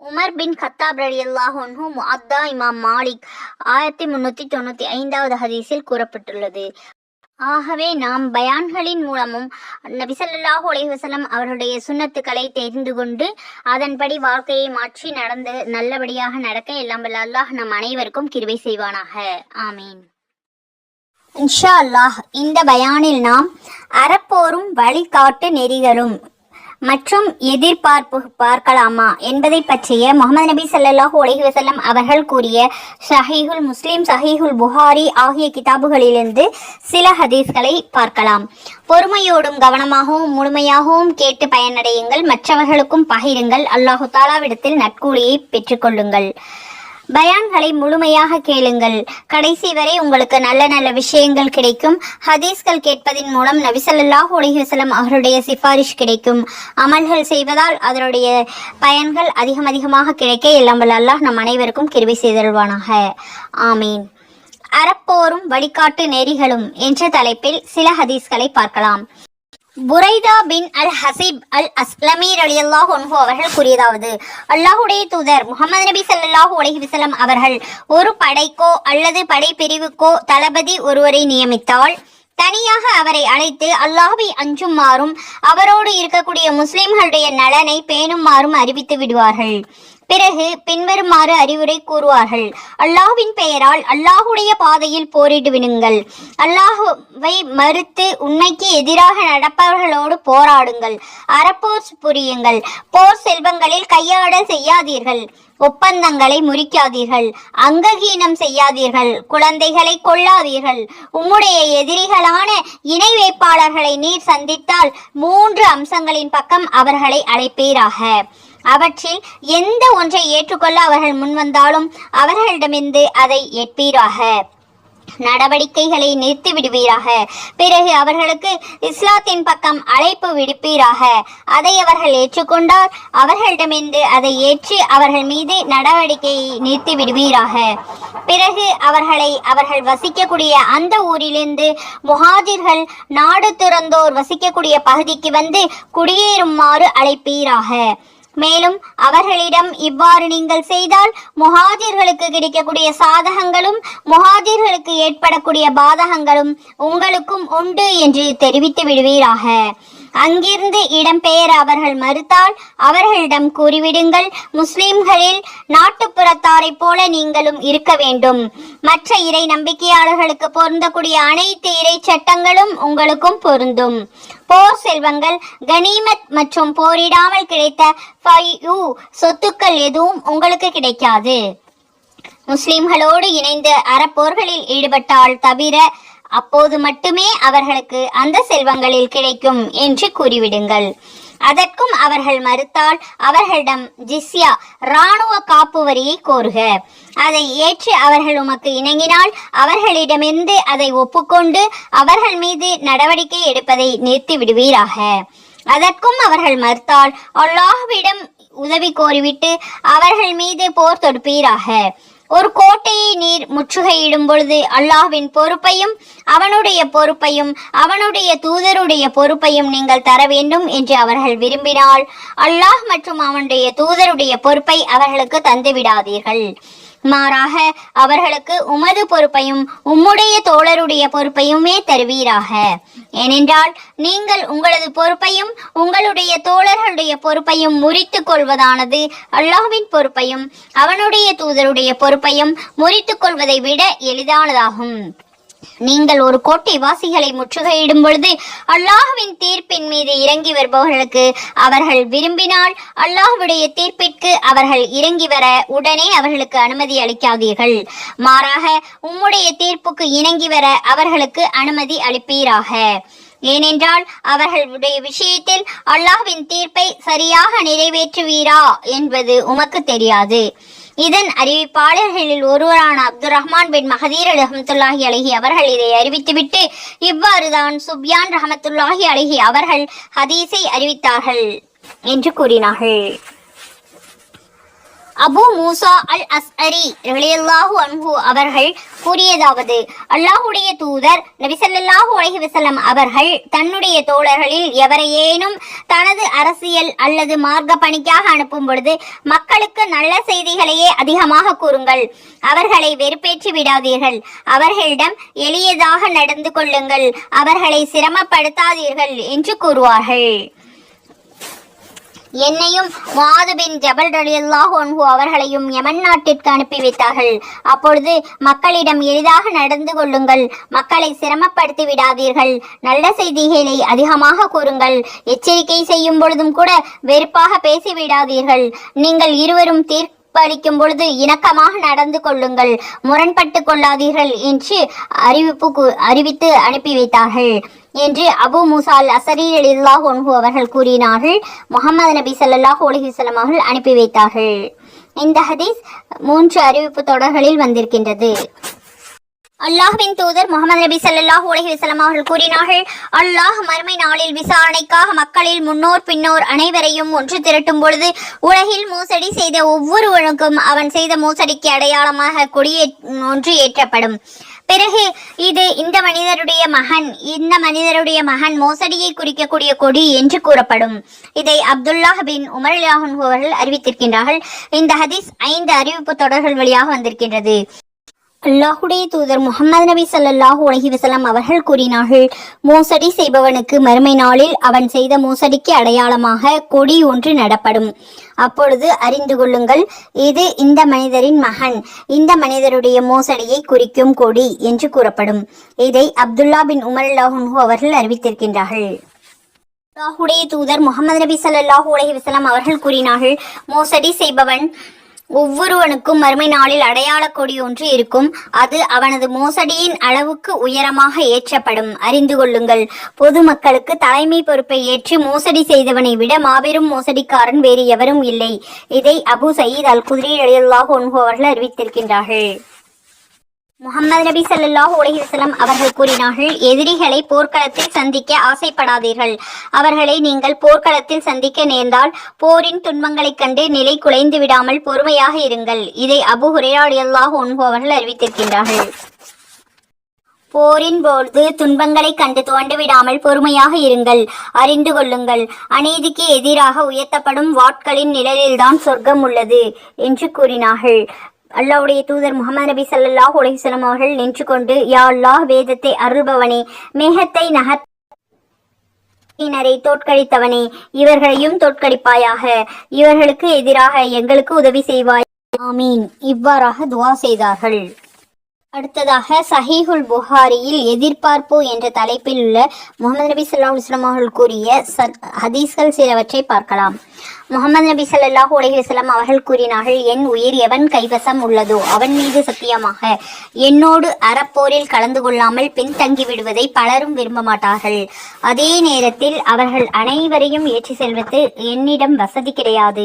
Umar பின் கத்தாப் ரலி அல்லாஹோன்ஹு முஅத்தா இமாம் மாலிக் ஆயிரத்தி முன்னூத்தி தொண்ணூத்தி ஐந்தாவது ஹதீஸில் கூறப்பட்டுள்ளது. ஆகவே நாம் பயான்களின் மூலமும் நபிசல்லாஹு அலைவசலம் அவருடைய சுண்ணத்துக்களை தெரிந்து கொண்டு அதன்படி வாழ்க்கையை மாற்றி நடந்து நல்லபடியாக நடக்க எல்லாம் அல்லாஹ் நம் அனைவருக்கும் கிருவை செய்வானாக. ஆமீன். இன்ஷா அல்லாஹ் இந்த பயானில் நாம் அறப்போரும் வழிகாட்டு நெறிகளும் மற்றும் எதிர்பார்ப்பு பார்க்கலாமா என்பதை பற்றிய முகமது நபி சல்லாஹூ அலைஹி வஸல்லம் அவர்கள் கூறிய ஷஹீஹுல் முஸ்லீம் ஷஹீஹுல் புகாரி ஆகிய கிதாபுகளிலிருந்து சில ஹதீஸ்களை பார்க்கலாம். பொறுமையோடும் கவனமாகவும் முழுமையாகவும் கேட்டு பயனடையுங்கள். மற்றவர்களுக்கும் பகிருங்கள். அல்லாஹு தாலாவிடத்தில் நட்கூலியை பெற்றுக்கொள்ளுங்கள் பயான்களை முழுமையாக கேளுங்கள். கடைசி வரை உங்களுக்கு நல்ல நல்ல விஷயங்கள் கிடைக்கும். ஹதீஸ்கள் கேட்பதின் மூலம் நபிசல்லாஹ் அலைஹி அவருடைய சிபாரிஷ் கிடைக்கும். அமல்கள் செய்வதால் அதனுடைய பயன்கள் அதிகம் அதிகமாக கிடைக்க எல்லாம் வல்ல அல்லாஹ் நம் அனைவருக்கும் கிருபை செய்தல்வானாக ஆமீன். அறப்போரும் வழிகாட்டு நெறிகளும் என்ற தலைப்பில் சில ஹதீஸ்களை பார்க்கலாம். புரைதா பின் அல் ஹசீப் அல் அஸ்லமி அல்லாஹ் அன்ஹு அவர்கள் கூறியதாவது அல்லாஹுடைய தூதர் முகமது நபி சல்லாஹூ அலைஹி அவர்கள் ஒரு படைக்கோ அல்லது படை பிரிவுக்கோ தளபதி ஒருவரை நியமித்தால் தனியாக அவரை அழைத்து அல்லாஹ்வை அஞ்சுமாறும் அவரோடு இருக்கக்கூடிய முஸ்லிம்களுடைய நலனை பேணுமாறும் அறிவித்து விடுவார்கள். பிறகு பின்வருமாறு அறிவுரை கூறுவார்கள். அல்லாஹ்வின் பெயரால் அல்லாஹுடைய பாதையில் போரிடுவிடுங்கள் அல்லாஹுவை மறுத்து உண்மைக்கு எதிராக நடப்பவர்களோடு போராடுங்கள். அறப்போர் புரியுங்கள். போர் செல்வங்களில் கையாடல் செய்யாதீர்கள். ஒப்பந்தங்களை முறிக்காதீர்கள். அங்ககீனம் செய்யாதீர்கள். குழந்தைகளை கொள்ளாதீர்கள் உம்முடைய எதிரிகளான இணை வேட்பாளர்களை நீர் சந்தித்தால் மூன்று அம்சங்களின் பக்கம் அவர்களை அழைப்பீராக. அவற்றில் எந்த ஒன்றை ஏற்றுக்கொள்ள அவர்கள் முன்வந்தாலும் அவர்களிடமிருந்து அதை ஏற்பீராக. நடவடிக்கைகளை நிறுத்தி விடுவீராக. பிறகு அவர்களுக்கு இஸ்லாத்தின் பக்கம் அழைப்பு விடுப்பீராக. அதை அவர்கள் ஏற்றுக்கொண்டால் அவர்களிடமிருந்து அதை ஏற்று அவர்கள் மீது நடவடிக்கையை நிறுத்தி விடுவீராக. பிறகு அவர்களை அவர்கள் வசிக்கக்கூடிய அந்த ஊரிலிருந்து முஹாஜிர்கள் நாடு துறந்தோர் வசிக்கக்கூடிய பகுதிக்கு வந்து குடியேறுமாறு அழைப்பீராக. மேலும் அவர்களிடம் இவ்வாறு நீங்கள் செய்தால் முஹாஜிர்களுக்கு கிடைக்கக்கூடிய சாதகங்களும் முஹாஜிர்களுக்கு ஏற்படக்கூடிய பாதகங்களும் உங்களுக்கும் உண்டு என்று தெரிவித்து விடுவீராக. அங்கிருந்து இடம்பெயர அவர்கள் மறுத்தால் அவர்களிடம் கூறிவிடுங்கள் முஸ்லிம்களில் நாட்டுப்புறத்தாரைப் போல நீங்களும் இருக்க வேண்டும். மற்ற இறை நம்பிக்கையாளர்களுக்கு பொருந்தக்கூடிய அனைத்து இறை சட்டங்களும் உங்களுக்கும் பொருந்தும். போர் செல்வங்கள் கனிமத் மற்றும் போரிடாமல் கிடைத்த சொத்துக்கள் எதுவும் உங்களுக்கு கிடைக்காது. முஸ்லிம்களோடு இணைந்து அறப்போர்களில் ஈடுபட்டால் தவிர அப்போது மட்டுமே அவர்களுக்கு அந்த செல்வங்களில் கிடைக்கும் என்று கூறிவிடுங்கள். அதற்கும் அவர்கள் மறுத்தால் அவர்களிடம் ஜிஸ்யா இராணுவ காப்பு வரியை கோருக. அதை ஏற்று அவர்கள் உமக்கு இணங்கினால் அவர்களிடமிருந்து அதை ஒப்புக்கொண்டு அவர்கள் மீது நடவடிக்கை எடுப்பதை நிறுத்தி விடுவீராக அதற்கும் அவர்கள் மறுத்தால் அல்லாஹ்விடம் உதவி கோரிவிட்டு அவர்கள் மீது போர் தொடுப்பீராக. ஒரு கோட்டையை நீர் முற்றுகையிடும் பொழுது அல்லாஹ்வின் பொறுப்பையும் அவனுடைய பொறுப்பையும் அவனுடைய தூதருடைய பொறுப்பையும் நீங்கள் தர வேண்டும் என்று அவர்கள் விரும்பினால் அல்லாஹ் மற்றும் அவனுடைய தூதருடைய பொறுப்பை அவர்களுக்கு தந்து விடாதீர்கள் மாறாக அவர்களுக்கு உமது பொறுப்பையும் உம்முடைய தோழருடைய பொறுப்பையுமே தருவீராக. ஏனென்றால் நீங்கள் உங்களது பொறுப்பையும் உங்களுடைய தோழர்களுடைய பொறுப்பையும் முறித்து கொள்வதானது அல்லாஹ்வின் பொறுப்பையும் அவனுடைய தூதருடைய பொறுப்பையும் முறித்து கொள்வதை விட எளிதானதாகும். நீங்கள் ஒரு கோட்டை வாசிகளை முற்றுகையிடும் பொழுது அல்லாஹுவின் தீர்ப்பின் மீது இறங்கி வருபவர்களுக்கு அவர்கள் விரும்பினால் அல்லாஹுடைய தீர்ப்பிற்கு அவர்கள் இறங்கி வர உடனே அவர்களுக்கு அனுமதி அளிக்காதீர்கள். மாறாக உம்முடைய தீர்ப்புக்கு இணங்கி வர அவர்களுக்கு அனுமதி அளிப்பீராக. ஏனென்றால் அவர்களுடைய விஷயத்தில் அல்லாஹ்வின் தீர்ப்பை சரியாக நிறைவேற்றுவீரா என்பது உமக்கு தெரியாது. இதன் அறிவிப்பாளர்களில் ஒருவரான அப்துல் ரஹ்மான் பின் மஹதீர் ரஹமத்துல்லாஹி அழகி அவர்கள் இதை அறிவித்துவிட்டு இவ்வாறுதான் சுப்யான் ரஹமத்துல்லாஹி அழகி அவர்கள் ஹதீஸை அறிவித்தார்கள் என்று கூறினார்கள். அபு மூசா அல் அஸ்அரி ரலியல்லாஹு அன்ஹு அவர்கள் கூறியதாவது அல்லாஹுடைய தூதர் நபிசல்லாஹு அலஹி வசலம் அவர்கள் தன்னுடைய தோழர்களில் எவரையேனும் தனது அரசியல் அல்லது மார்க்க பணிக்காக அனுப்பும் பொழுது மக்களுக்கு நல்ல செய்திகளையே அதிகமாக கூறுங்கள். அவர்களை வெறுப்பேற்றி விடாதீர்கள். அவர்களிடம் எளியதாக நடந்து கொள்ளுங்கள். அவர்களை சிரமப்படுத்தாதீர்கள் என்று கூறுவார்கள். என்னையும் முஆது ஜபல் ரலியல்லாஹு அன்ஹு அவர்களையும் யமன் நாட்டிற்கு அனுப்பி வைத்தார்கள். அப்பொழுது மக்களிடம் எளிதாக நடந்து கொள்ளுங்கள். மக்களை சிரமப்படுத்தி விடாதீர்கள். நல்ல செய்திகளை அதிகமாக கூறுங்கள். எச்சரிக்கை செய்யும் பொழுதும் கூட வெறுப்பாக பேசிவிடாதீர்கள் நீங்கள் இருவரும் தீர் அளிக்கும் பொழுது இணக்கமாக நடந்து கொள்ளுங்கள். முரண்பட்டு கொள்ளாதீர்கள் என்று அறிவிப்பு அறிவித்து அனுப்பி வைத்தார்கள். என்று அபு மூசா அல் அசரி அலில்லாஹ் ஒன்ஹு அவர்கள் கூறினார்கள். முகமது நபி சல்லாஹ் ஒலிஹிசலம் அவர்கள் அனுப்பி வைத்தார்கள். இந்த ஹதீஸ் மூன்று அறிவிப்பு தொடர்களில் வந்திருக்கின்றது. அல்லாஹ்வின் தூதர் முகமது நபி ஸல்லல்லாஹு அலைஹி அவர்கள் கூறினார்கள் அல்லாஹ் மறுமை நாளில் விசாரணைக்காக மக்களில் முன்னோர் பின்னோர் அனைவரையும் ஒன்று திரட்டும் பொழுது உலகில் மோசடி செய்த ஒவ்வொருவனுக்கும் அவன் செய்த மோசடிக்கு அடையாளமாக கொடியே ஒன்று ஏற்றப்படும். பிறகு இது இந்த மனிதருடைய மகன் இந்த மனிதருடைய மகன் மோசடியை குறிக்கக்கூடிய கொடி என்று கூறப்படும். இதை அப்துல்லாஹ் பின் உமர் அவர்கள் அறிவித்திருக்கின்றார்கள். இந்த ஹதீஸ் ஐந்து அறிவிப்பு தொடர்கள் வழியாக வந்திருக்கின்றது. அல்லாஹுடைய தூதர் முகமது நபி ஸல்லல்லாஹு உலகி வஸல்லம் அவர்கள் கூறினார்கள் மோசடி செய்பவனுக்கு மறுமை நாளில் அவன் செய்த மோசடிக்கு அடையாளமாக கொடி ஒன்று நடப்படும். அப்பொழுது அறிந்து கொள்ளுங்கள் இது இந்த மனிதரின் மகன் இந்த மனிதருடைய மோசடியை குறிக்கும் கொடி என்று கூறப்படும். இதை அப்துல்லா பின் உமர் அல்லாஹு அவர்கள் அறிவித்திருக்கின்றார்கள். அல்லாஹுடைய தூதர் முகமது நபி ஸல்லல்லாஹு அலைஹி வஸல்லம் அவர்கள் கூறினார்கள் மோசடி செய்பவன் ஒவ்வொருவனுக்கும் மறுமை நாளில் அடையாள கொடி ஒன்று இருக்கும். அது அவனது மோசடியின் அளவுக்கு உயரமாக ஏற்றப்படும். அறிந்து கொள்ளுங்கள். பொதுமக்களுக்கு தலைமை பொறுப்பை ஏற்று மோசடி செய்தவனை விட மாபெரும் மோசடிக்காரன் வேறு எவரும் இல்லை. இதை அபு சயீத் அல் குதிரை அலியல்லாஹு அன்ஹு அவர்கள் அறிவித்திருக்கின்றார்கள். முகமது நபி ஸல்லல்லாஹு உலகிசலம் அவர்கள் கூறினார்கள் எதிரிகளை போர்க்களத்தில் சந்திக்க ஆசைப்படாதீர்கள். அவர்களை நீங்கள் போர்க்களத்தில் சந்திக்க நேர்ந்தால் போரின் துன்பங்களைக் கண்டு நிலை குலைந்து விடாமல் பொறுமையாக இருங்கள். இதை அபு ஹுரைரா ரலியல்லாஹு அன்ஹு அவர்கள் அறிவித்திருக்கின்றார்கள். போரின் போது துன்பங்களைக் கண்டு துவண்டு விடாமல் பொறுமையாக இருங்கள். அறிந்து கொள்ளுங்கள். அநீதிக்கு எதிராக உயர்த்தப்படும் வாட்களின் நிழலில்தான் சொர்க்கம் உள்ளது என்று கூறினார்கள். அல்லாவுடைய தூதர் முகமது நபி சல்லாஹ் அலைஹி அவர்கள் நின்று கொண்டு யா அல்லாஹ் வேதத்தை அருள்பவனே மேகத்தை நகர் ினரை தோற்கடித்தவனே இவர்களையும் தோற்கடிப்பாயாக. இவர்களுக்கு எதிராக எங்களுக்கு உதவி செய்வாய். ஆமீன். இவ்வாறாக துவா செய்தார்கள். அடுத்ததாக சஹீஹுல் புகாரியில் எதிர்பார்ப்பு என்ற தலைப்பில் உள்ள முகமது நபி ஸல்லல்லாஹு அவர்கள் கூறிய சத் ஹதீஸ்கள் சிலவற்றை பார்க்கலாம். முகமது நபி ஸல்லல்லாஹு உலகிசலம் அவர்கள் கூறினார்கள் என் உயிர் எவன் கைவசம் உள்ளதோ அவன் மீது சத்தியமாக என்னோடு அறப்போரில் கலந்து கொள்ளாமல் பின்தங்கி விடுவதை பலரும் விரும்ப மாட்டார்கள். அதே நேரத்தில் அவர்கள் அனைவரையும் ஏற்றி செல்வது என்னிடம் வசதி கிடையாது.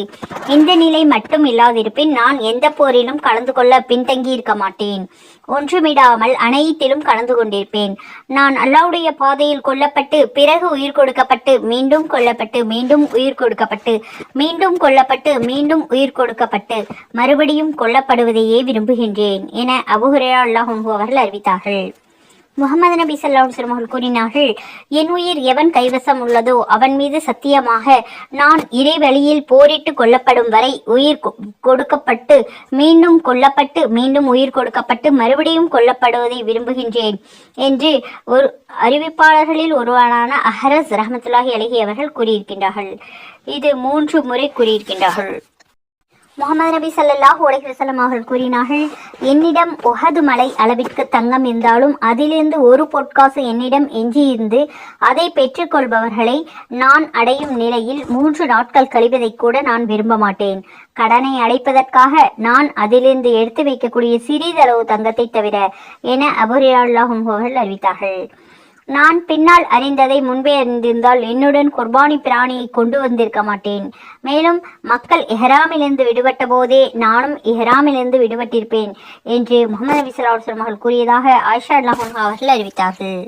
இந்த நிலை மட்டும் இல்லாதிருப்பின் நான் எந்த போரிலும் கலந்து கொள்ள பின்தங்கி இருக்க மாட்டேன். ஒன்றுமிடாமல் அனைத்திலும் கலந்து கொண்டிருப்பேன். நான் அல்லாவுடைய பாதையில் கொல்லப்பட்டு பிறகு உயிர் கொடுக்கப்பட்டு மீண்டும் கொல்லப்பட்டு மீண்டும் உயிர் கொடுக்கப்பட்டு மீண்டும் கொல்லப்பட்டு மீண்டும் உயிர் கொடுக்கப்பட்டு மறுபடியும் கொல்லப்படுவதையே விரும்புகின்றேன் என அபுஹுரேரா அல்லாஹ் அவர்கள் அறிவித்தார்கள். முகமது நபி சல்லாஹ் சிறுமகள் கூறினார்கள் என் உயிர் எவன் கைவசம் உள்ளதோ அவன் மீது சத்தியமாக நான் இறைவழியில் போரிட்டு கொல்லப்படும் வரை உயிர் கொ- கொடுக்கப்பட்டு மீண்டும் கொல்லப்பட்டு மீண்டும் உயிர் கொடுக்கப்பட்டு மறுபடியும் கொல்லப்படுவதை விரும்புகின்றேன் என்று ஒரு அறிவிப்பாளர்களில் ஒருவரான அஹரஸ் ரஹமத்துல்லாஹி அழகி அவர்கள் கூறியிருக்கின்றார்கள். இது மூன்று முறை கூறியிருக்கின்றார்கள். முகமது நபி சல்லாஹ் உலகம் அவர்கள் கூறினார்கள் என்னிடம் ஒஹது மலை அளவிற்கு தங்கம் இருந்தாலும் அதிலிருந்து ஒரு பொற்காசு என்னிடம் எஞ்சியிருந்து அதை பெற்றுக்கொள்பவர்களை நான் அடையும் நிலையில் மூன்று நாட்கள் கழிவதை கூட நான் விரும்ப மாட்டேன். கடனை அடைப்பதற்காக நான் அதிலிருந்து எடுத்து வைக்கக்கூடிய சிறிதளவு தங்கத்தை தவிர என அபுரியால்லாஹும் அவர்கள் அறிவித்தார்கள். நான் பின்னால் அறிந்ததை முன்பே அறிந்திருந்தால் என்னுடன் குர்பானி பிராணியை கொண்டு வந்திருக்க மாட்டேன். மேலும் மக்கள் இஹ்ராமிலிருந்து விடுபட்ட போதே நானும் இஹராமிலிருந்து விடுபட்டிருப்பேன் என்று முகமது நபி ஸல்லல்லாஹு அவர்கள் கூறியதாக ஆயிஷா அல்லாஹ் அவர்கள் அறிவித்தார்கள்.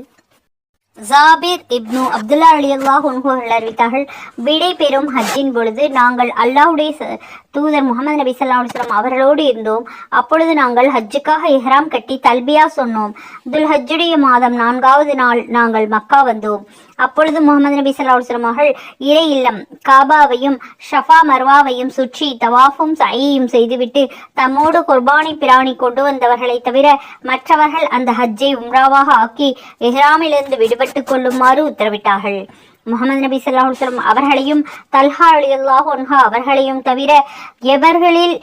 ஜாபீர் இப்னு அப்துல்லா அலியல்லாஹ் அவர்கள் அறிவித்தார்கள் விடை பெறும் ஹஜ்ஜின் பொழுது நாங்கள் அல்லாஹுடைய தூதர் முகமது நபி சொல்லாம் அவர்களோடு இருந்தோம். அப்பொழுது நாங்கள் ஹஜ்ஜுக்காக இஹ்ராம் கட்டி தல்பியா சொன்னோம். துல் ஹஜ்ஜுடைய மாதம் நான்காவது நாள் நாங்கள் மக்கா வந்தோம். அப்பொழுது முகமது நபி ஸல்லல்லாஹு அவர்கள் இறை இல்லம் காபாவையும் ஷஃபா மர்வாவையும் சுற்றி தவாஃபும் சையையும் செய்துவிட்டு தம்மோடு குர்பானி பிராணி கொண்டு வந்தவர்களை தவிர மற்றவர்கள் அந்த ஹஜ்ஜை உம்ராவாக ஆக்கி இஹ்ராமிலிருந்து விடுபட்டு கொள்ளுமாறு உத்தரவிட்டார்கள். முகமது நபி ஸல்லல்லாஹு அலைஹி அவர்களையும் தல்ஹா ரலியல்லாஹு அன்ஹா அவர்களையும் தவிர எவர்களில்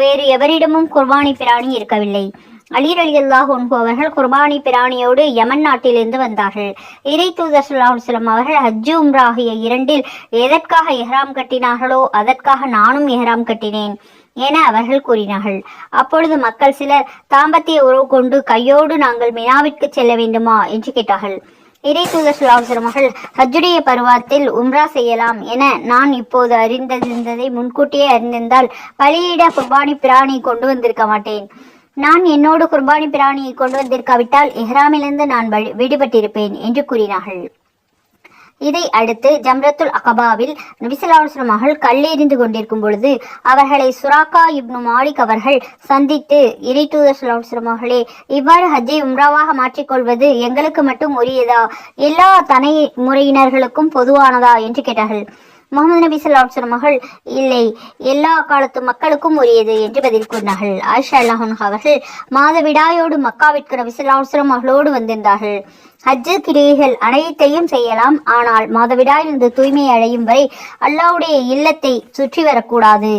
வேறு எவரிடமும் குர்பானி பிராணி இருக்கவில்லை. அலீர் அலி ரலியல்லாஹு அன்ஹு அவர்கள் குர்பானி பிராணியோடு யமன் நாட்டிலிருந்து வந்தார்கள். இறை தூதர் ஸல்லல்லாஹு அலைஹி அவர்கள் ஹஜ்ஜு உம்ரா ஆகிய இரண்டில் எதற்காக எஹ்ராம் கட்டினார்களோ அதற்காக நானும் எஹ்ராம் கட்டினேன் என அவர்கள் கூறினார்கள். அப்பொழுது மக்கள் சிலர் தாம்பத்திய உறவு கொண்டு கையோடு நாங்கள் மினாவிற்கு செல்ல வேண்டுமா? என்று கேட்டார்கள். இறை தூதர் மகள் அலைஹி ஹஜ்ஜுடைய பருவத்தில் உம்ரா செய்யலாம் என நான் இப்போது அறிந்திருந்ததை முன்கூட்டியே அறிந்திருந்தால் பலியிட குர்பானி பிராணி கொண்டு வந்திருக்க மாட்டேன். நான் என்னோடு குர்பானி பிராணியை கொண்டு வந்திருக்காவிட்டால் இஹ்ராமிலிருந்து நான் வழி- விடுபட்டிருப்பேன் என்று கூறினார்கள். இதை அடுத்து ஜம்ரத்துல் அகபாவில் நபிசல்லாஸ்லம் அவர்கள் கல்லெறிந்து கொண்டிருக்கும் பொழுது அவர்களை சுராக்கா இப்னு மாலிக் அவர்கள் சந்தித்து இறை தூதர் ஸல்லல்லாஹு அவர்களே இவ்வாறு ஹஜ்ஜை உம்ராவாக மாற்றிக்கொள்வது எங்களுக்கு மட்டும் உரியதா? எல்லா தனை முறையினர்களுக்கும் பொதுவானதா? என்று கேட்டார்கள். முகமது நபி ஸல்லல்லாஹு மகள் இல்லை எல்லா காலத்து மக்களுக்கும் உரியது என்று பதில் கூறினார்கள். ஆயிஷா அல்லாஹன் அவர்கள் மாதவிடாயோடு மக்காவிற்கு நபி ஸல்லல்லாஹு மகளோடு வந்திருந்தார்கள். ஹஜ்ஜு கிரியைகள் அனைத்தையும் செய்யலாம். ஆனால் மாதவிடாயிலிருந்து தூய்மை அடையும் வரை அல்லாவுடைய இல்லத்தை சுற்றி வரக்கூடாது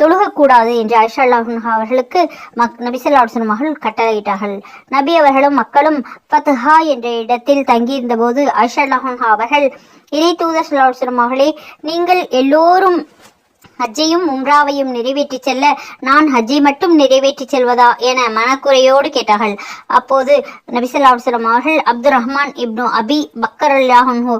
தொழுகக்கூடாது என்று ஐஷா அவர்களுக்கு மக் நபிசல்லாசன் மகள் கட்டளையிட்டார்கள். நபி அவர்களும் மக்களும் ஃபத்ஹா என்ற இடத்தில் தங்கியிருந்த போது ஐஷா அவர்கள் இறை தூதர் சல்லாஹம் மகளே நீங்கள் எல்லோரும் ஹஜ்ஜையும் உம்ராவையும் நிறைவேற்றி செல்ல நான் ஹஜ்ஜை மட்டும் நிறைவேற்றி செல்வதா என மனக்குறையோடு கேட்டார்கள். அப்போது நபிசல்லாஸ்லம் அவர்கள் Abdul Rahman ibn Abi Bakr அல்லாஹன்ஹு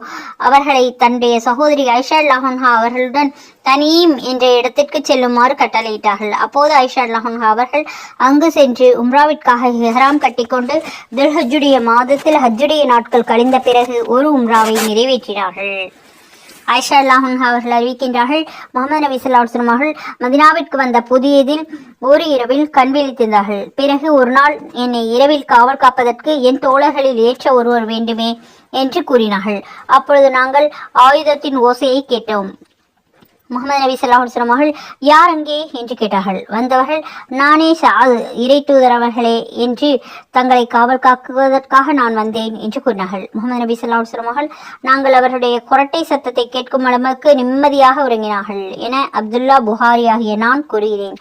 அவர்களை தன்னுடைய சகோதரி ஐஷா அல்லாஹன்ஹா அவர்களுடன் தனீம் என்ற இடத்திற்கு செல்லுமாறு கட்டளையிட்டார்கள். அப்போது ஐஷா அல்லாஹன்ஹா அவர்கள் அங்கு சென்று உம்ராவிற்காக ஹெஹராம் கட்டிக்கொண்டு துல்ஹஜ்ஜுடைய மாதத்தில் ஹஜ்ஜுடைய நாட்கள் கழிந்த பிறகு ஒரு உம்ராவை நிறைவேற்றினார்கள். ஆயிஷா அல்லாஹன் அவர்கள் அறிவிக்கின்றார்கள். முகமது நபி ஸல்லல்லாஹு அவர்கள் மதினாவிற்கு வந்த புதியதில் ஒரு இரவில் கண் விழித்திருந்தார்கள். பிறகு ஒரு நாள் என்னை இரவில் காவல் காப்பதற்கு என் தோழர்களில் ஏற்ற ஒருவர் வேண்டுமே என்று கூறினார்கள். அப்பொழுது நாங்கள் ஆயுதத்தின் ஓசையை கேட்டோம். முகமது நபி ஸல்லல்லாஹு அவர்கள் யார் அங்கே? என்று கேட்டார்கள். வந்தவர்கள் நானே சாது இறை தூதர் அவர்களே என்று தங்களை காவல் காக்குவதற்காக நான் வந்தேன் என்று கூறினார்கள். முகமது நபி ஸல்லல்லாஹு அலைஹி அவர்கள் நாங்கள் அவர்களுடைய குரட்டை சத்தத்தை கேட்கும் அளவுக்கு நிம்மதியாக உறங்கினார்கள் என அப்துல்லா புகாரி ஆகிய நான் கூறுகிறேன்.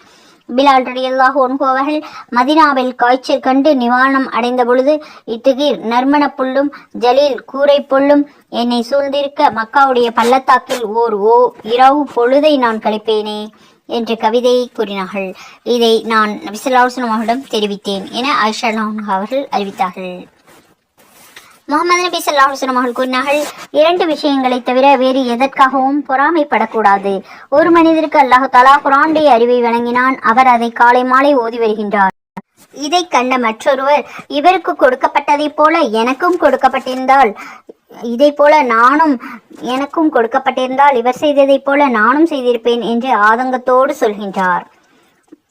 பிலால் ரலியல்லாஹு அன்ஹு அவர்கள் மதினாவில் காய்ச்சல் கண்டு நிவாரணம் அடைந்த பொழுது இத்துகீர் நறுமண புல்லும் ஜலீல் கூரை புல்லும் என்னை சூழ்ந்திருக்க மக்காவுடைய பள்ளத்தாக்கில் ஓர் ஓ இரவு பொழுதை நான் கழிப்பேனே என்ற கவிதையை கூறினார்கள். இதை நான் விசலாசனம் அவர்களிடம் தெரிவித்தேன் என ஐஷா அவர்கள் அறிவித்தார்கள். முகமது நபி சல்லாஹ் அவர்கள் கூறினார்கள் இரண்டு விஷயங்களை தவிர வேறு எதற்காகவும் பொறாமைப்படக்கூடாது. ஒரு மனிதருக்கு அல்லாஹ் தலா குரானுடைய அறிவை வழங்கினான் அவர் அதை காலை மாலை ஓதி வருகின்றார். இதை கண்ட மற்றொருவர் இவருக்கு கொடுக்கப்பட்டதைப் போல எனக்கும் கொடுக்கப்பட்டிருந்தால் இதை போல நானும் எனக்கும் கொடுக்கப்பட்டிருந்தால் இவர் செய்ததைப் போல நானும் செய்திருப்பேன் என்று ஆதங்கத்தோடு சொல்கின்றார்.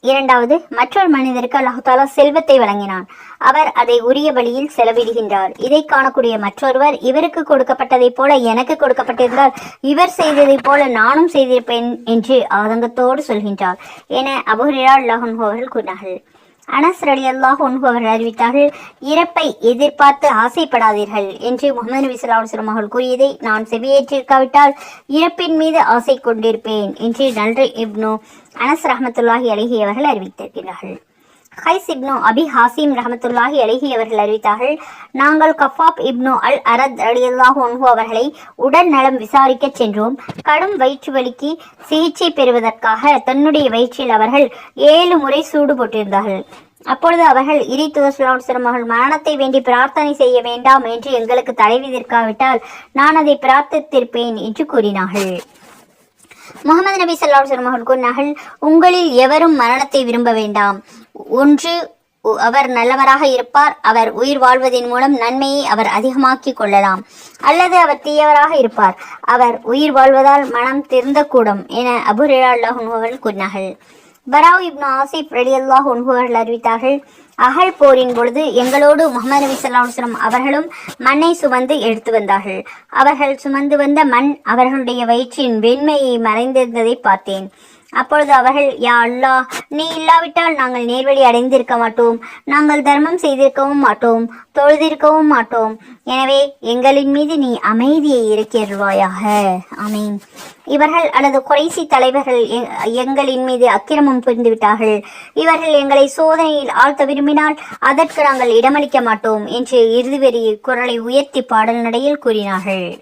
இரண்டாவது மற்றொரு மனிதருக்கு அல்லாஹாலா செல்வத்தை வழங்கினான். அவர் அதை உரிய வழியில் செலவிடுகின்றார். இதை காணக்கூடிய மற்றொருவர் இவருக்கு கொடுக்கப்பட்டதைப் போல எனக்கு கொடுக்கப்பட்டிருந்தால் இவர் செய்ததைப் போல நானும் செய்திருப்பேன் என்று ஆதங்கத்தோடு சொல்கின்றார். என அபுஹிரா அல்லாஹன் அவர்கள் கூறினார்கள். அனஸ் ரலி அல்லாஹ் அவர்கள் அறிவித்தார்கள் இறப்பை எதிர்பார்த்து ஆசைப்படாதீர்கள் என்று முகமது நபி ஸல்லல்லாஹு அவர்கள் கூறியதை நான் செவியேற்றிருக்காவிட்டால் இறப்பின் மீது ஆசை கொண்டிருப்பேன் என்று நல்று இப்னு அனஸ் ரஹமத்துல்லாஹி அலிஹி அவர்கள் அறிவித்திருக்கிறார்கள். ஹைஸ் இப்னு அபி ஹாசிம் ரஹமத்துல்லாஹி அழகி அவர்கள் அறிவித்தார்கள் நாங்கள் கஃபாப் இப்னு அல் அரத் அலியல்லாஹு அன்ஹு அவர்களை உடல் நலம் விசாரிக்க சென்றோம். கடும் வயிற்று வலிக்கு சிகிச்சை பெறுவதற்காக தன்னுடைய வயிற்றில் அவர்கள் ஏழு முறை சூடு போட்டிருந்தார்கள். அப்பொழுது அவர்கள் இரி துவஸ்லாம் அவர்கள் மரணத்தை வேண்டி பிரார்த்தனை செய்ய வேண்டாம் என்று எங்களுக்கு தடை விதிர்க்காவிட்டால் நான் அதை பிரார்த்தித்திருப்பேன் என்று கூறினார்கள். முகமது நபி ஸல்லல்லாஹு அலைஹி அவர்கள் கூறினார்கள் உங்களில் எவரும் மரணத்தை விரும்ப வேண்டாம். ஒன்று உ- அவர் நல்லவராக இருப்பார். அவர் உயிர் வாழ்வதன் மூலம் நன்மையை அவர் அதிகமாக்கிக் கொள்ளலாம். அல்லது அவர் தீயவராக இருப்பார். அவர் உயிர் வாழ்வதால் மனம் திருந்தக்கூடும் என அபுரேரா அல்லாஹ் கூறினார்கள். பராவ் இப்னு ஆசிப் ரலியல்லாஹு அல்லாஹ் உண்பவர்கள் அறிவித்தார்கள் அகழ் போரின் பொழுது எங்களோடு முகமது நபி சொல்லாஸ்லம் அவர்களும் மண்ணை சுமந்து எடுத்து வந்தார்கள். அவர்கள் சுமந்து வந்த மண் அவர்களுடைய வயிற்றின் வெண்மையை மறைந்திருந்ததை பார்த்தேன். அப்பொழுது அவர்கள் யா அல்லாஹ் நீ இல்லாவிட்டால் நாங்கள் நேர்வழி அடைந்திருக்க மாட்டோம். நாங்கள் தர்மம் செய்திருக்கவும் மாட்டோம் தொழுதிருக்கவும் மாட்டோம். எனவே எங்களின் மீது நீ அமைதியை இறக்கியருள்வாயாக. ஆமீன். இவர்கள் அல்லது குறைசி தலைவர்கள் எ- எங்களின் மீது அக்கிரமம் புரிந்துவிட்டார்கள். இவர்கள் எங்களை சோதனையில் ஆழ்த்த விரும்பினால் அதற்கு நாங்கள் இடமளிக்க மாட்டோம் என்று இறுதி குரலை உயர்த்தி பாடல் நடையில் கூறினார்கள்.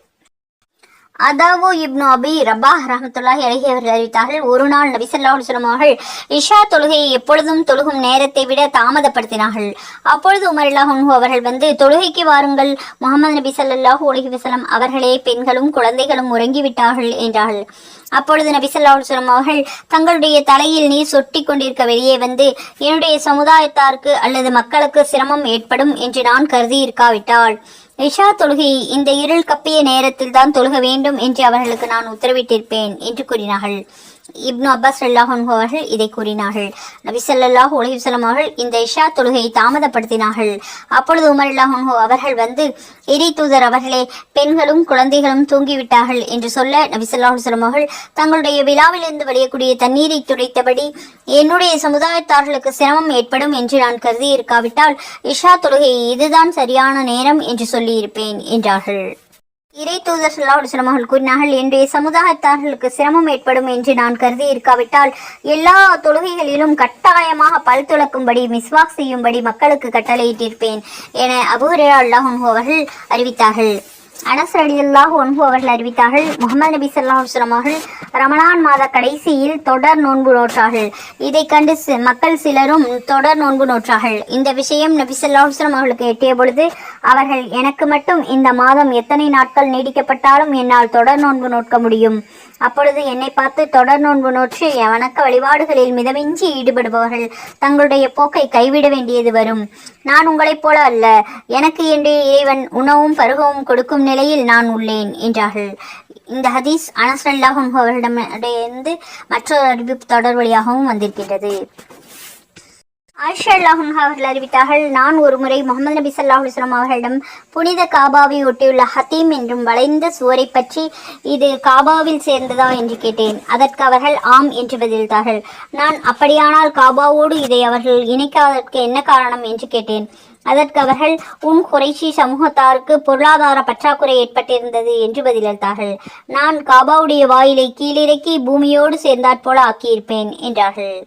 அதாவோ இப்னு அபி ரபாஹ் ரஹமத்துல்லாஹி அலைஹி அவர்கள் அறிவித்தார்கள் ஒரு நாள் நபி அவர்கள் இஷா தொழுகையை எப்பொழுதும் தொழுகும் நேரத்தை விட தாமதப்படுத்தினார்கள். அப்பொழுது உமர் அவர்கள் வந்து தொழுகைக்கு வாருங்கள் முகமது நபி ஸல்லல்லாஹு அலைஹி வசலம் அவர்களே பெண்களும் குழந்தைகளும் உறங்கிவிட்டார்கள் என்றார்கள். அப்பொழுது நபி ஸல்லல்லாஹு அவர்கள் தங்களுடைய தலையில் நீர் சொட்டி கொண்டிருக்க வெளியே வந்து என்னுடைய சமுதாயத்தாருக்கு அல்லது மக்களுக்கு சிரமம் ஏற்படும் என்று நான் கருதி இருக்காவிட்டால் இஷா தொழுகை இந்த இருள் கப்பிய நேரத்தில் தான் தொழுக வேண்டும் என்று அவர்களுக்கு நான் உத்தரவிட்டிருப்பேன் என்று கூறினார்கள். இப்னு அப்பாஸ் அல்லாஹன் அவர்கள் இதை கூறினார்கள். நபி ஸல்லல்லாஹு உலகிசலம் அவர்கள் இந்த இஷா தொழுகையை தாமதப்படுத்தினார்கள். அப்பொழுது உமர் அல்லாஹன் அவர்கள் வந்து இறை தூதர் அவர்களே பெண்களும் குழந்தைகளும் தூங்கிவிட்டார்கள் என்று சொல்ல நபி ஸல்லல்லாஹு அவர்கள் தங்களுடைய விழாவிலிருந்து வழியக்கூடிய தண்ணீரை துடைத்தபடி என்னுடைய சமுதாயத்தார்களுக்கு சிரமம் ஏற்படும் என்று நான் கருதி இருக்காவிட்டால் இஷா தொழுகை இதுதான் சரியான நேரம் என்று சொல்லியிருப்பேன் என்றார்கள். இறை தூதர் ஸல்லல்லாஹு அலைஹி கூறினார்கள் என்னுடைய சமுதாயத்தார்களுக்கு சிரமம் ஏற்படும் என்று நான் கருதி இருக்காவிட்டால் எல்லா தொழுகைகளிலும் கட்டாயமாக பல் துளக்கும்படி மிஸ்வாக் செய்யும்படி மக்களுக்கு கட்டளையிட்டிருப்பேன் என அபூரா அல்லாஹ் அவர்கள் அறிவித்தார்கள். அனஸ் ரலியல்லாஹு ஒன்பு அவர்கள் அறிவித்தார்கள். முகமது நபி ஸல்லல்லாஹு அலைஹி அவர்கள் ரமணான் மாத கடைசியில் தொடர் நோன்பு நோற்றார்கள். இதை கண்டு சி- மக்கள் சிலரும் தொடர் நோன்பு நோற்றார்கள். இந்த விஷயம் நபி ஸல்லல்லாஹு அலைஹி அவர்களுக்கு எட்டிய பொழுது அவர்கள் எனக்கு மட்டும் இந்த மாதம் எத்தனை நாட்கள் நீடிக்கப்பட்டாலும் என்னால் தொடர் நோன்பு நோட்க முடியும். அப்பொழுது என்னை பார்த்து தொடர் நோன்பு நோற்று வணக்க வழிபாடுகளில் மிதமிஞ்சி ஈடுபடுபவர்கள் தங்களுடைய போக்கை கைவிட வேண்டியது வரும். நான் உங்களைப் போல அல்ல எனக்கு என்னுடைய இறைவன் உணவும் பருகவும் கொடுக்கும் நிலையில் நான் உள்ளேன் என்றார்கள். இந்த ஹதீஸ் அனஸ் அவர்களிடமிருந்து மற்றொரு அறிவிப்பு தொடர் வழியாகவும் வந்திருக்கின்றது. ஆயிஷா அல்லாஹும் அவர்கள் அறிவித்தார்கள் நான் ஒரு முறை முகமது நபி ஸல்லல்லாஹு அவர்களிடம் புனித காபாவை ஒட்டியுள்ள ஹத்தீம் என்றும் வளைந்த சுவரை பற்றி இது காபாவில் சேர்ந்ததா என்று கேட்டேன். அதற்கு அவர்கள் ஆம் என்று பதிலளித்தார்கள் நான் அப்படியானால் காபாவோடு இதை அவர்கள் இணைக்காததற்கு என்ன காரணம்? என்று கேட்டேன். அதற்கு அவர்கள் உன் குறைஷி சமூகத்தாருக்கு பொருளாதார பற்றாக்குறை ஏற்பட்டிருந்தது என்று பதிலளித்தார்கள். நான் காபாவுடைய வாயிலை கீழிறக்கி பூமியோடு சேர்ந்தாற் போல ஆக்கியிருப்பேன் என்றார்கள்.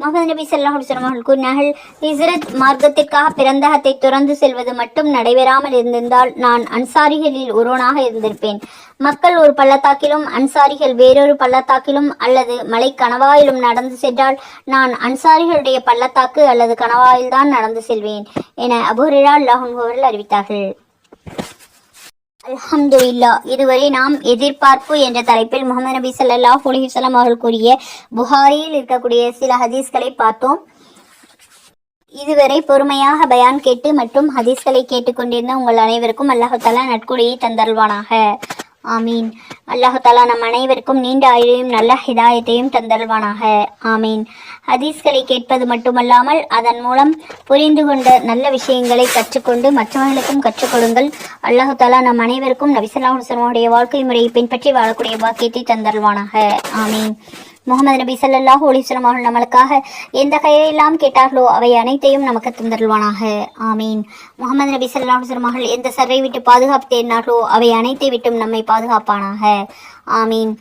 முகமது நபி ஸல்லல்லாஹு அலைஹி அவர்கள் கூறினார்கள் ஹிஸ்ரத் மார்க்கத்திற்காக பிறந்தகத்தை துறந்து செல்வது மட்டும் நடைபெறாமல் இருந்திருந்தால் நான் அன்சாரிகளில் ஒருவனாக இருந்திருப்பேன். மக்கள் ஒரு பள்ளத்தாக்கிலும் அன்சாரிகள் வேறொரு பள்ளத்தாக்கிலும் அல்லது மலை கணவாயிலும் நடந்து சென்றால் நான் அன்சாரிகளுடைய பள்ளத்தாக்கு அல்லது கணவாயில்தான் நடந்து செல்வேன் என அபுஹுரைரா அல்லாஹ் அவர்கள் அறிவித்தார்கள். அல்ஹம்துலில்லா இதுவரை நாம் எதிர்பார்ப்பு என்ற தலைப்பில் முகமது நபி ஸல்லல்லாஹு அலைஹி அவர்கள் கூறிய புகாரியில் இருக்கக்கூடிய சில ஹதீஸ்களை பார்த்தோம். இதுவரை பொறுமையாக பயான் கேட்டு மற்றும் ஹதீஸ்களை கேட்டுக்கொண்டிருந்த உங்கள் அனைவருக்கும் அல்லாஹ் நட்குடையை தந்தருள்வானாக. ஆமீன். அல்லாஹாலா நம் அனைவருக்கும் நீண்ட ஆயுளையும் நல்ல ஹிதாயத்தையும் தந்தல்வானாக ஆமீன். ஹதீஸ்களை கேட்பது மட்டுமல்லாமல் அதன் மூலம் புரிந்து கொண்ட நல்ல விஷயங்களை கற்றுக்கொண்டு மற்றவர்களுக்கும் கற்றுக் கொடுங்கள் தாலா நம் அனைவருக்கும் நபிசல்லாஹுடைய வாழ்க்கை முறையை பின்பற்றி வாழக்கூடிய பாக்கியத்தை தந்தல்வானாக ஆமீன். முகமது நபி சல்லாஹ் அலைஹி அவர்கள் நம்மளுக்காக எந்த கையெல்லாம் கேட்டார்களோ அவை அனைத்தையும் நமக்கு தந்தருள்வானாக. ஆமீன். முகமது நபி ஸல்லல்லாஹு அலைஹி அவர்கள் எந்த சர்வை விட்டு பாதுகாப்பு தேடினார்களோ அவை அனைத்தை விட்டும் நம்மை பாதுகாப்பானாக. ஆமீன்.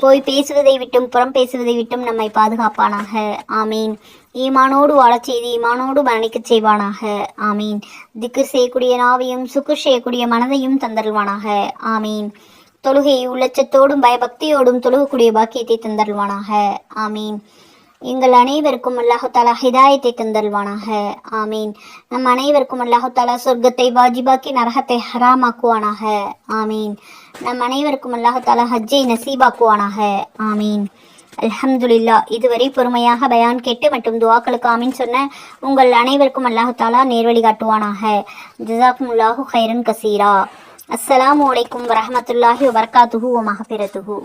போய் பேசுவதை விட்டும் புறம் பேசுவதை விட்டும் நம்மை பாதுகாப்பானாக. ஆமீன். ஈமானோடு வாழச் செய்து ஈமானோடு மரணிக்கச் செய்வானாக. ஆமீன். திக்கு செய்யக்கூடிய நாவையும் சுக்கு செய்யக்கூடிய மனதையும் தந்தருள்வானாக. ஆமீன். தொழுகையை உள்ளச்சத்தோடும் பயபக்தியோடும் தொழுகக்கூடிய பாக்கியத்தை தந்தருள்வானாக. ஆமீன். எங்கள் அனைவருக்கும் அல்லாஹாலா ஹிதாயத்தை தந்தல்வானாக ஆமீன். நம் அனைவருக்கும் அல்லாஹாலா சொர்க்கத்தை வாஜிபாக்கி நரகத்தை ஹராமாக்குவானாக. ஆமீன். நம் அனைவருக்கும் அல்லாஹாலா ஹஜ்ஜை நசீபாக்குவானாக. ஆமீன். அல்ஹம்துலில்லா இதுவரை பொறுமையாக பயான் கேட்டு மற்றும் துவாக்களுக்கு ஆமீன் சொன்ன உங்கள் அனைவருக்கும் அல்லாஹாலா நேர்வழி காட்டுவானாக. ஜிசாக்குமுல்லாஹு ஹைரன் கசீரா. அஸ்ஸலாமு அலைக்கும் வரமத்துல்லாஹி வபரகாத்துஹு வ மஹபிரத்துஹு